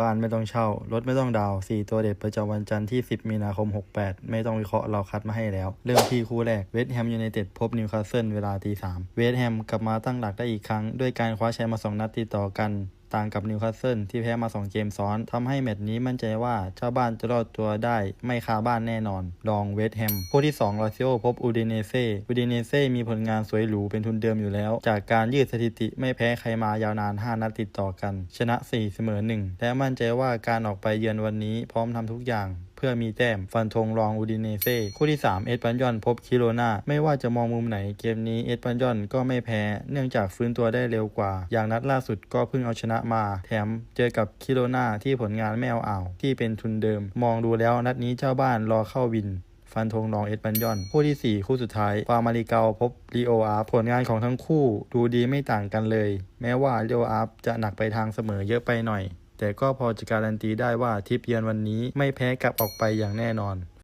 บ้านไม่ต้องเช่า รถไม่ต้องดาวสี่ตัวเด็ดประจำวันจันทร์ที่ 10 มีนาคม 68 ไม่ต้องวิเคราะห์เราคัดมาให้แล้ว เริ่มที่คู่แรกเวสต์แฮมยูไนเต็ดพบนิวคาสเซิลเวลาตีสามเวสต์แฮมกลับมาตั้งหลักได้อีกครั้ง ด้วยการคว้าแชมป์มาสองนัดติดต่อกัน ต่างกับนิวคาสเซิลที่แพ้มา 2 เกมซ้อนทำให้แมตช์นี้มั่นใจว่าเจ้าบ้านจะรอดตัวได้ไม่คาบ้านแน่นอนรองเวสต์แฮมคู่ที่2ลอซิโอพบอูดิเนเซ่อูดิเนเซ่มีผลงานสวยหรูเป็นทุนเดิมอยู่แล้ว จากการยืดสถิติไม่แพ้ใครมายาวนาน 5 นัดติดต่อกัน ชนะ 4 เสมอ 1 และมั่นใจว่าการออกไปเยือนวันนี้พร้อมทำทุกอย่าง เพื่อมีแต้มฟันธงรองอูดิเนเซ่คู่ที่ 3 เอสปันยอนพบคิโรนาไม่ว่าจะมองมุมไหนเกมนี้เอสปันยอนก็ไม่แพ้ เนื่องจากฟื้นตัวได้เร็วกว่า อย่างนัดล่าสุดก็เพิ่งเอาชนะมา แถมเจอกับคิโรนาที่ผลงานไม่เอาอ่าวที่เป็นทุนเดิม มองดูแล้วนัดนี้เจ้าบ้านรอเข้าวินฟันธงรองเอสปันยอน คู่ที่ 4 คู่สุดท้าย ฟาร์มาริเกาพบลีโออาร์ผลงานของทั้งคู่ดูดีไม่ต่างกันเลย แม้ว่าลีโออาร์จะหนักไปทางเสมอเยอะไปหน่อย แต่ก็พอจะการันตีได้ว่าทริปเยือนวันนี้ไม่แพ้กลับออกไปอย่างแน่นอน